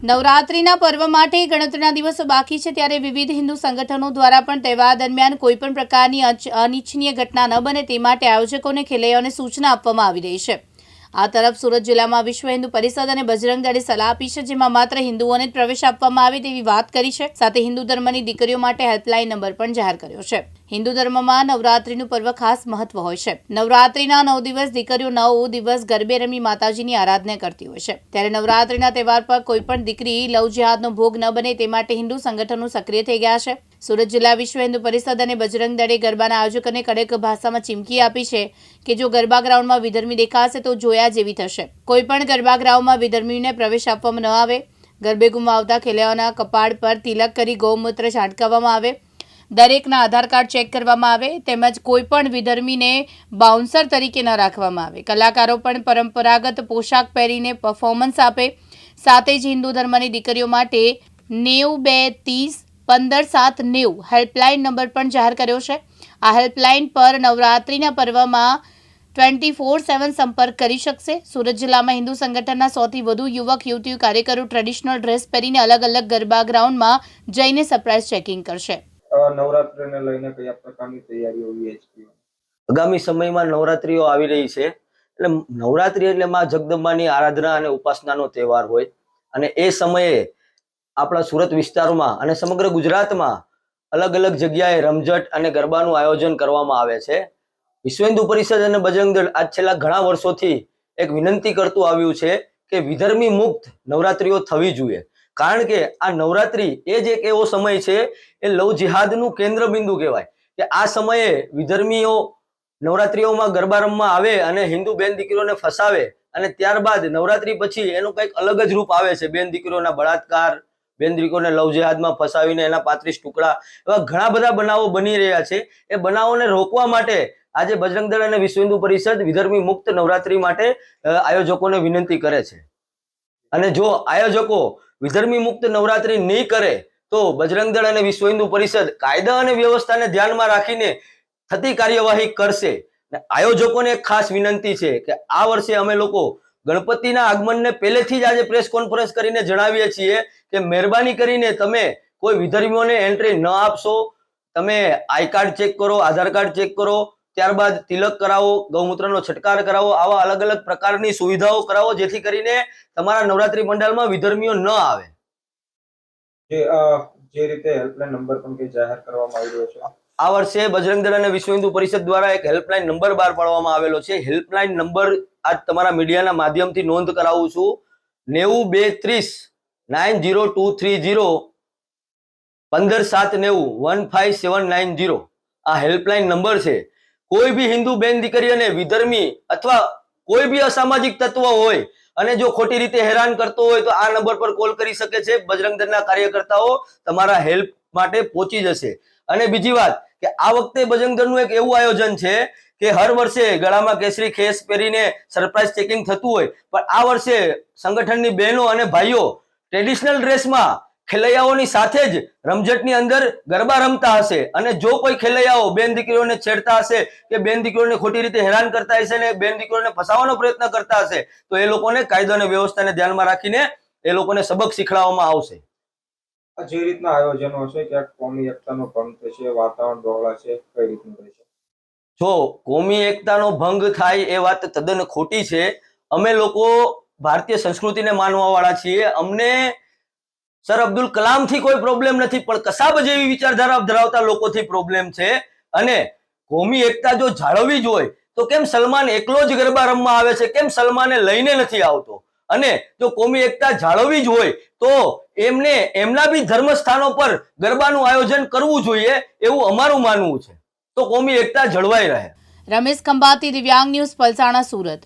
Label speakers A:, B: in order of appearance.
A: નવરાત્રિના પર્વ માટે ગણતરીના દિવસો બાકી છે ત્યારે વિવિધ હિન્દુ સંગઠનો દ્વારા પણ તહેવાર દરમિયાન કોઈપણ પ્રકારની અનિચ્છનીય ઘટના ન બને તે માટે આયોજકોને ખેલૈયાઓને સૂચના આપવામાં આવી રહી છે. આ તરફ સુરત જિલ્લામાં વિશ્વ હિન્દુ પરિષદ અને બજરંગ સલાહ આપી છે, જેમાં માત્ર હિન્દુઓને જ પ્રવેશ આપવામાં આવે તેવી વાત કરી છે. સાથે હિન્દુ ધર્મની દીકરીઓ માટે હેલ્પલાઇન નંબર પણ જાહેર કર્યો છે. હિન્દુ ધર્મમાં નવરાત્રીનું પર્વ ખાસ મહત્વ હોય છે. નવરાત્રીના નવ દિવસ દીકરીઓ નવ દિવસ ગરબે રમી માતાજીની આરાધના કરતી હોય છે. ત્યારે નવરાત્રીના તહેવાર પર કોઈ પણ દીકરી લવ જિહાદનો ભોગ ન બને તે માટે હિન્દુ સંગઠનો સક્રિય થઈ ગયા છે. સુરત જિલ્લા વિશ્વ હિન્દુ પરિષદ અને બજરંગ દળે ગરબાના આયોજકોને કડક ભાષામાં ચીમકી આપી છે કે જો ગરબા ગ્રાઉન્ડમાં વિધર્મી દેખાશે તો જોયા જેવી થશે. કોઈપણ ગરબા ગ્રાઉન્ડમાં વિધર્મીને પ્રવેશ આપવામાં ન આવે. ગરબે ગુમાવતા ખેલૈયાઓના કપાળ પર તિલક કરી ગૌમૂત્ર છાંટકાવવામાં આવે. દરેકના આધાર કાર્ડ ચેક કરવામાં આવે તેમજ કોઈ પણ વિધર્મીને બાઉન્સર તરીકે ન રાખવામાં આવે. કલાકારો પણ પરંપરાગત પોશાક પહેરીને પરફોર્મન્સ આપે. સાથે જ હિન્દુ ધર્મની દીકરીઓ માટે નેવું બે ત્રીસ પંદર સાત નેવું હેલ્પલાઇન નંબર પણ જાહેર કર્યો છે. આ હેલ્પલાઇન પર નવરાત્રિના પર્વમાં ટ્વેન્ટી ફોર સેવન સંપર્ક કરી શકશે. સુરત જિલ્લામાં હિન્દુ સંગઠનના સૌથી વધુ યુવક યુવતીઓ કાર્યકરો ટ્રેડિશનલ ડ્રેસ પહેરીને અલગ અલગ ગરબા ગ્રાઉન્ડમાં જઈને સરપ્રાઇઝ ચેકિંગ કરશે.
B: નવરાત્રિને લઈને કયા પ્રકારની તૈયારીઓ
C: આગામી સમયમાં નવરાત્રીઓ આવી રહી છે. એટલે નવરાત્રી એટલે માં જગદંબાની આરાધના અને ઉપાસનાનો તહેવાર હોય. અને એ સમયે આપણા સુરત વિસ્તારમાં અને સમગ્ર ગુજરાતમાં અલગ અલગ જગ્યાએ રમઝટ અને ગરબાનું આયોજન કરવામાં આવે છે. વિશ્વ હિન્દુ પરિષદ અને બજરંગ આજ છેલ્લા ઘણા વર્ષોથી એક વિનંતી કરતું આવ્યું છે કે વિધર્મી મુક્ત નવરાત્રીઓ થવી જોઈએ. કારણ કે આ નવરાત્રી એ જ એક એવો સમય છે, એ લવ જિહાદનું કેન્દ્ર બિંદુ કહેવાય. કે આ સમયે વિધર્મીઓ નવરાત્રીઓમાં ગરબા રમવા આવે અને હિન્દુ બેન દીકરીઓને ફસાવે અને ત્યારબાદ નવરાત્રી પછી એનું કંઈક અલગ જ રૂપ આવે છે. બેન દીકરીઓના બળાત્કાર બેન લવ જેહાદમાં ફસાવીને એના પાંત્રીસ ટુકડા એવા ઘણા બધા બનાવો બની રહ્યા છે. એ બનાવોને રોકવા માટે આજે બજરંગ દળ અને વિશ્વ હિન્દુ પરિષદ વિધર્મી મુક્ત નવરાત્રી માટે આયોજકોને વિનંતી કરે છે. અને જો આયોજકો વિધર્મી મુક્ત નવરાત્રી નહીં કરે, તો બજરંગ દળ અને વિશ્વ હિન્દુ પરિષદ કાયદા અને વ્યવસ્થાને ધ્યાનમાં રાખીને થતી કાર્યવાહી કરશે. આયોજકોને એક ખાસ વિનંતી છે કે આ વર્ષે અમે લોકો ગણપતિના આગમનને પહેલેથી જ આજે પ્રેસ કોન્ફરન્સ કરીને જણાવીએ છીએ કે મહેરબાની કરીને તમે કોઈ વિધર્મીઓને એન્ટ્રી ન આપશો. તમે આઈ કાર્ડ ચેક કરો આધાર કાર્ડ ચેક કરો ત્યારબાદ તિલક કરાવો ગૌમૂત્રનો છટકાર કરાવો આવા અલગ અલગ પ્રકારની સુવિધાઓ કરાવો જેથી કરીને તમારા નવરાત્રી પંડાલમાં વિધર્મીઓ ન આવે.
B: જે રીતે હેલ્પલાઇન નંબર પણ કંઈ જાહેર કરવામાં આવી રહ્યો છે.
C: આ વર્ષે બજરંગ દળ અને વિશ્વ હિન્દુ પરિષદ દ્વારા એક હેલ્પલાઇન નંબર બહાર પાડવામાં આવેલો છે. હેલ્પલાઇન નંબર આજ તમારા મીડિયાના માધ્યમથી નોંધ કરાવું છું. નેવું બે ત્રીસ nine zero two three zero પંદર સાત નેવું one five seven nine zero આ હેલ્પલાઇન નંબર છે. કોઈ બી હિન્દુ બેન દીકરીઓને વિધર્મી અથવા કોઈ બી અસામાજિક તત્વ હોય અને જો ખોટી રીતે હેરાન કરતો હોય તો આ નંબર પર કોલ કરી શકે છે. બજરંગ દળના કાર્યકર્તાઓ તમારા હેલ્પ માટે પહોંચી જશે. અને બીજી વાત કે આ વખતે દળનું એક એવું આયોજન છે કે હર વર્ષે ગળામાં કેસરી ખેસ પહેરીને સરપ્રાઇઝ ચેકિંગ થતું હોય. પણ આ વર્ષે સંગઠનની બહેનો અને ભાઈઓ ટ્રેડિશનલ ડ્રેસમાં ખેલૈયાઓની સાથે જ રમઝટની અંદર ગરબા રમતા હશે. અને જો કોઈ ખેલૈયાઓ બેન દીકરીઓને છેડતા હશે કે બેન દીકરીઓને ખોટી રીતે હેરાન કરતા હશે ને બેન દીકરીઓને ફસાવવાનો પ્રયત્ન કરતા હશે, તો એ લોકોને કાયદો અને વ્યવસ્થાને ધ્યાનમાં રાખીને એ લોકોને સબક શીખડાવવામાં આવશે.
B: જે રીતના આયોજનો છે, ક્યાંક કોમી એકતાનો ભંગ થશે, વાતાવરણ ડહોળા છે કઈ રીતનું રહેશે?
C: જો કોમી એકતાનો ભંગ થાય એ વાત તદ્દન ખોટી છે. અમે લોકો ભારતીય સંસ્કૃતિને માનવા વાળા છીએ. અમને સર અબ્દુલ કલામથી કોઈ પ્રોબ્લેમ નથી, પણ કસાબ જેવી વિચારધારા ધરાવતા લોકોથી પ્રોબ્લેમ છે. અને કોમી એકતા જો જાળવવી જ હોય, તો કેમ સલમાન એકલો જ ગરબા રમવા આવે છે? કેમ સલમાને લઈને નથી આવતો? અને જો કોમી એકતા જાળવવી જ હોય તો એમને, એમના બી ધર્મસ્થાનો પર ગરબાનું આયોજન કરવું જોઈએ એવું અમારું માનવું છે. તો કોમી એકતા જળવાઈ રહે.
A: રમેશ ખંભાતી, દિવ્યાંગ ન્યૂઝ, પલસાણા, સુરત.